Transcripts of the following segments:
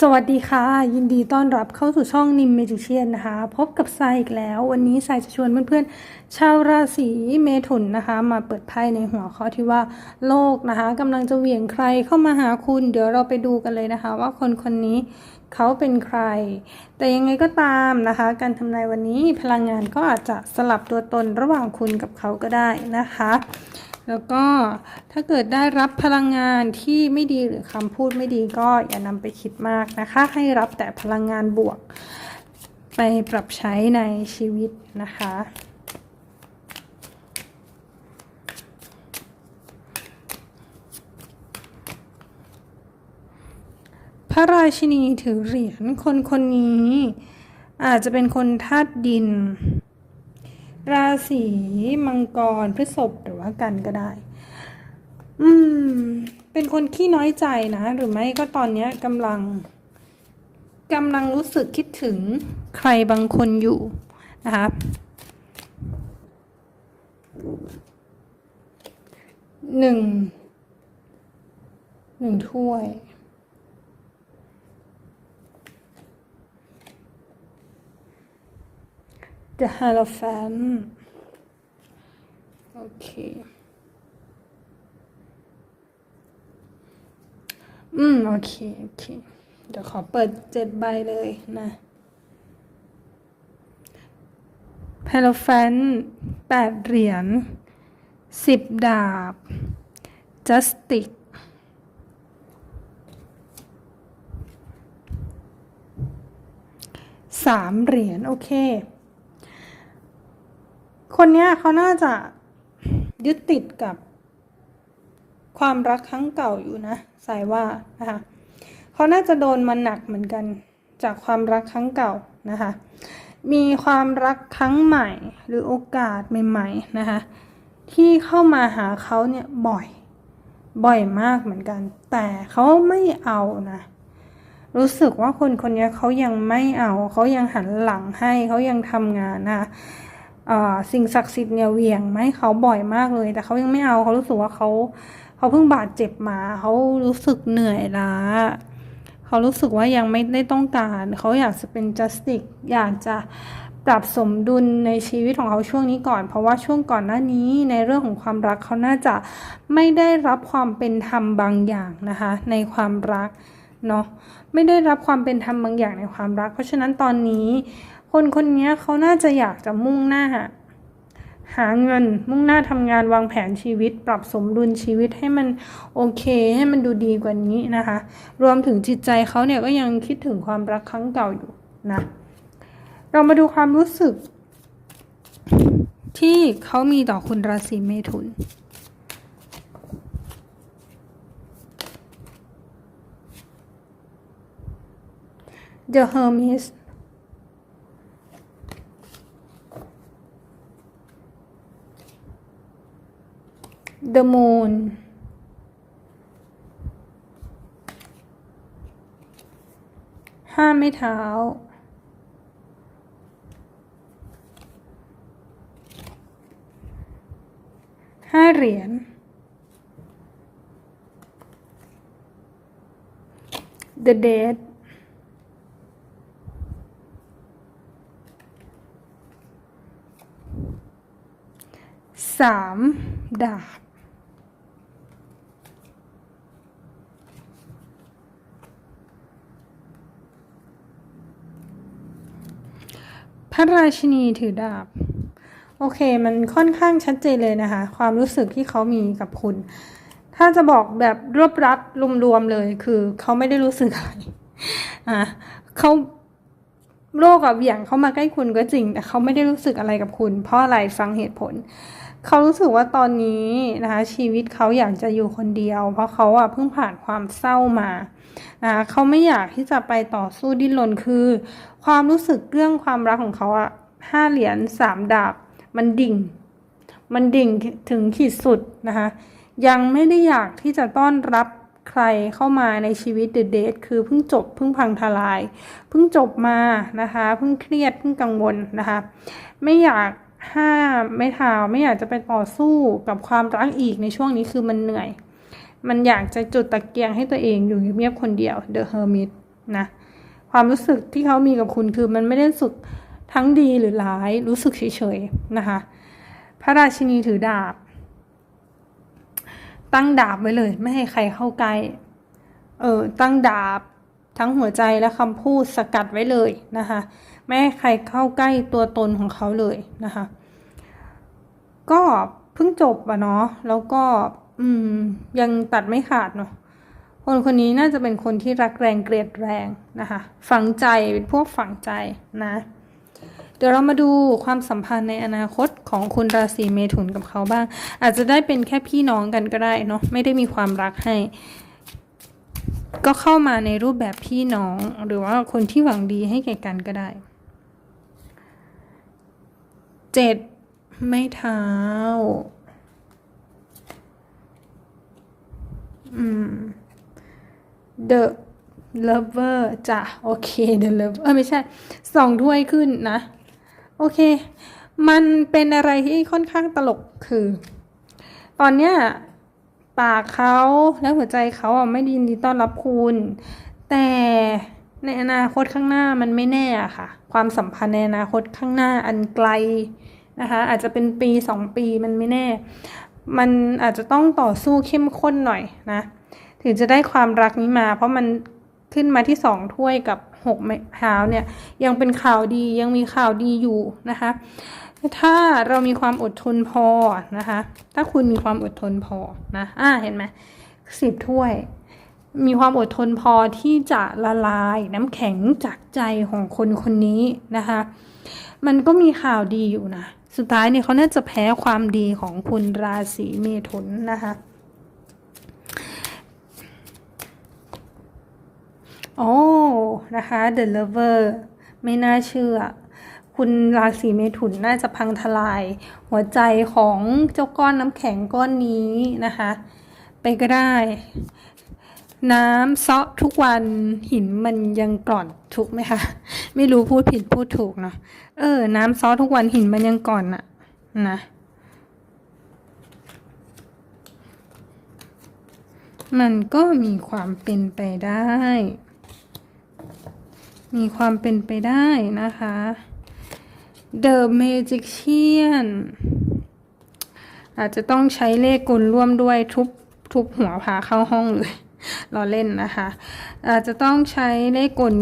สวัสดีค่ะ ยินดีต้อนรับเข้าสู่ช่องนิมเมจิเชียนนะคะ พบกับทรายอีกแล้ว วันนี้ทรายจะชวนเพื่อนๆ ชาวราศีเมถุนนะคะ มาเปิดไพ่ในหัวข้อที่ว่าโลกนะคะกำลังจะเหวี่ยงใครเข้ามาหาคุณ เดี๋ยวเราไปดูกันเลยนะคะ ว่าคนคนนี้เขาเป็นใคร แต่ยังไงก็ตามนะคะ การทำนายวันนี้พลังงานก็อาจจะสลับตัวตนระหว่างคุณกับเขาก็ได้นะคะ แล้วก็ถ้าเกิดได้รับพลังงานที่ไม่ดีหรือคำพูดไม่ดีก็อย่านำไปคิดมากนะคะ ให้รับแต่พลังงานบวก ไปปรับใช้ในชีวิตนะคะพระราชินีถือเหรียญคนคนนี้ อาจจะเป็นคนธาตุดิน ราศีมังกรพฤษภหรือว่ากันก็ได้ อืม เป็นคนขี้น้อยใจนะ หรือไม่ก็ตอนเนี้ยกำลังกำลังรู้สึกคิดถึงใครบางคนอยู่นะคะหนึ่งหนึ่งถ้วย The Hierophant โอเคอืม โอเค โอเค เดี๋ยวขอเปิดเจ็ดใบเลยนะ p e l o p h a n t แปดเหรียญสิบดาบ Justice สามเหรียญโอเค คนเนี้ยเขาน่าจะยึดติดกับความรักครั้งเก่าอยู่นะสายว่านะคะเขาน่าจะโดนมันหนักเหมือนกันจากความรักครั้งเก่านะคะ มีความรักครั้งใหม่หรือโอกาสใหม่ๆนะคะที่เข้ามาหาเขาเนี่ยบ่อย บ่อยมากเหมือนกัน แต่เขาไม่เอานะรู้สึกว่าคนคนนี้เขายังไม่เอา เขายังหันหลังให้เขายังทำงานนะคะ สิ่งศักดิ์สิทธิ์เนี่ยเหวี่ยงไหมเขาบ่อยมากเลย แต่เขายังไม่เอาเขารู้สึกว่าเขาเขาเพิ่งบาดเจ็บมาเขารู้สึกเหนื่อยล้าเขารู้สึกว่ายังไม่ได้ต้องการ เขาอยากจะเป็น justice อยากจะปรับสมดุลในชีวิตของเขาช่วงนี้ก่อน เพราะว่าช่วงก่อนหน้านี้ในเรื่องของความรักเขาน่าจะไม่ได้รับความเป็นธรรมบางอย่างนะคะ ในความรักเนาะไม่ได้รับความเป็นธรรมบางอย่างในความรัก เพราะฉะนั้นตอนนี้ คนคนนี้เขาน่าจะอยากจะมุ่งหน้า หาเงิน มุ่งหน้าทำงานวางแผนชีวิต ปรับสมดุลชีวิตให้มันโอเค ให้มันดูดีกว่านี้นะคะ รวมถึงจิตใจเขาเนี่ยก็ยังคิดถึงความรักครั้งเก่าอยู่นะเรามาดูความรู้สึก ที่เขามีต่อคุณราศีเมถุน The Hermes The Moon ห้าไม่เท้า ห้าเหรียญ The Dead สามดาบ ระราชินีถือดาบ โอเค มันค่อนข้างชัดเจนเลยนะคะ ความรู้สึกที่เขามีกับคุณ ถ้าจะบอกแบบรวบรัดรวมๆเลย คือเขาไม่ได้รู้สึกอะไรอะเขาโรคกับเหวี่ยงเขามาใกล้คุณก็จริง แต่เขาไม่ได้รู้สึกอะไรกับคุณ เพราะอะไรฟังเหตุผล เขารู้สึกว่าตอนนี้นะคะชีวิตเขาอยากจะอยู่คนเดียว เพราะเขาอะเพิ่งผ่านความเศร้ามานะคะเขาไม่อยากที่จะไปต่อสู้ดิ้นรนคือ ความรู้สึกเรื่องความรักของเขาอะห้าเหรียญสามดาบมันดิ่ง มันดิ่งถึงขีดสุดนะคะยังไม่ได้อยากที่จะต้อนรับใครเข้ามาในชีวิตเดทเดทคือเพิ่งจบเพิ่งพังทลาย เพิ่งจบมานะคะเพิ่งเครียดเพิ่งกังวลนะคะไม่อยาก ห้ามไม่ทาวไม่อยากจะไปต่อสู้กับความรักอีกในช่วงนี้คือมันเหนื่อย มันอยากจะจุดตะเกียงให้ตัวเองอยู่เงียบๆคนเดียว The Hermit นะ ความรู้สึกที่เขามีกับคุณคือมันไม่ได้รู้สึกทั้งดีหรือร้ายรู้สึกเฉยๆนะคะ พระราชินีถือดาบ ตั้งดาบไว้เลย ไม่ให้ใครเข้าใกล้เออตั้งดาบทั้งหัวใจและคำพูดสกัดไว้เลยนะคะ ไม่ให้ใครเข้าใกล้ตัวตนของเขาเลยนะคะ ก็เพิ่งจบอะเนาะแล้วก็อืมยังตัดไม่ขาดเนาะคนคนนี้น่าจะเป็นคนที่รักแรงเกลียดแรงนะคะฝังใจเป็นพวกฝังใจนะ เดี๋ยวเรามาดูความสัมพันธ์ในอนาคตของคุณราศีเมถุนกับเขาบ้าง อาจจะได้เป็นแค่พี่น้องกันก็ได้เนาะไม่ได้มีความรักให้ ก็เข้ามาในรูปแบบพี่น้อง หรือว่าคนที่หวังดีให้แก่กันก็ได้ เจ็ดไม่เท้า อืม The Lover จ้ะ โอเค The Lover เออไม่ใช่สองถ้วยขึ้นนะ โอเค มันเป็นอะไรที่ค่อนข้างตลกคือ ตอนเนี้ยปากเขาและหัวใจเขาอะไม่ยินดีต้อนรับคุณ แต่ ในอนาคตข้างหน้ามันไม่แน่ค่ะ ความสัมพันธ์ในอนาคตข้างหน้าอันไกลนะคะ อาจจะเป็นปีสองปีมันไม่แน่ มันอาจจะต้องต่อสู้เข้มข้นหน่อยนะ ถึงจะได้ความรักนี้มา เพราะมันขึ้นมาที่สองถ้วยกับหกเท้าเนี่ย ยังเป็นข่าวดียังมีข่าวดีอยู่นะคะ ถ้าเรามีความอดทนพอนะคะ ถ้าคุณมีความอดทนพอนะอ่าเห็นไหมสิบถ้วย มีความอดทนพอที่จะละลายน้ำแข็งจากใจของคนคนนี้นะคะ มันก็มีข่าวดีอยู่นะ สุดท้ายเนี่ยเขาน่าจะแพ้ความดีของคุณราศีเมถุนนะคะโอ้นะคะ The Lover ไม่น่าเชื่อ คุณราศีเมถุนน่าจะพังทลาย หัวใจของเจ้าก้อนน้ำแข็งก้อนนี้นะคะ ไปก็ได้ น้ำเซาะทุกวันหินมันยังกร่อนถูกไหมคะ ไม่รู้พูดผิดพูดถูกเนาะเออ น้ำเซาะทุกวันหินมันยังก่อนอะนะมันก็มีความเป็นไปได้ มีความเป็นไปได้นะคะ The Magician อาจจะต้องใช้เลขกลร่วมด้วยทุบทุบหัวพาเข้าห้องเลย รอเล่นนะคะอาจจะต้องใช้เลขกล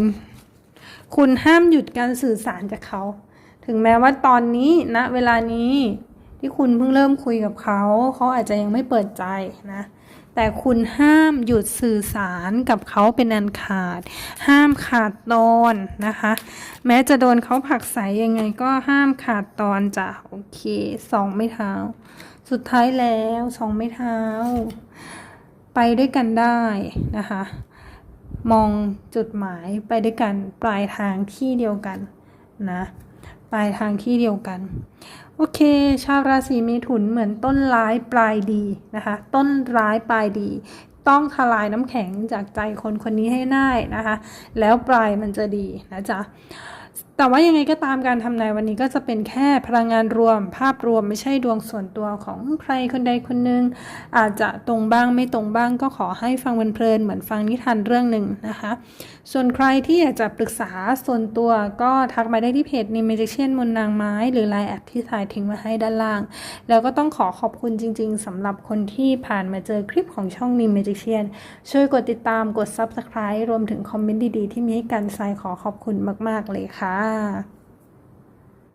คุณห้ามหยุดการสื่อสารจากเขา ถึงแม้ว่าตอนนี้ณนะเวลานี้ที่คุณเพิ่งเริ่มคุยกับเขา เขาอาจจะยังไม่เปิดใจนะ แต่คุณห้ามหยุดสื่อสารกับเขาเป็นอันขาด ห้ามขาดตอนนะคะ แม้จะโดนเขาผลักใสยังไงก็ห้ามขาดตอนจ้ะโอเคสองไม่เท้า สุดท้ายแล้วสองไม่เท้า ไปด้วยกันได้นะคะ มองจุดหมายไปด้วยกันปลายทางที่เดียวกันนะปลายทางที่เดียวกัน โอเค ชาวราศีเมถุนเหมือนต้นร้ายปลายดีนะคะ ต้นร้ายปลายดี ต้องทลายน้ำแข็งจากใจคนคนนี้ให้ได้นะคะ แล้วปลายมันจะดีนะจ๊ะ แต่ว่ายังไงก็ตามการทำนายวันนี้ก็จะเป็นแค่พลังงานรวม ภาพรวมไม่ใช่ดวงส่วนตัวของใครคนใดคนหนึ่งอาจจะตรงบ้างไม่ตรงบ้างก็ขอให้ฟังเพลินเหมือนฟังนิทานเรื่องหนึ่งนะคะ ส่วนใครที่อยากจะปรึกษาส่วนตัวก็ทักมาได้ที่เพจนิมเมจิเชียนมนนางไม้หรือไลน์แอดที่ถ่ายทิ้งมาให้ด้านล่าง แล้วก็ต้องขอขอบคุณจริง ๆสำหรับคนที่ผ่านมาเจอคลิปของช่องนิมเมจิเชียนช่วยกดติดตามกด Subscribe รวมถึงคอมเมนต์ดีๆ ที่มีให้กันทรายขอขอบคุณมาก ๆ เลยค่ะ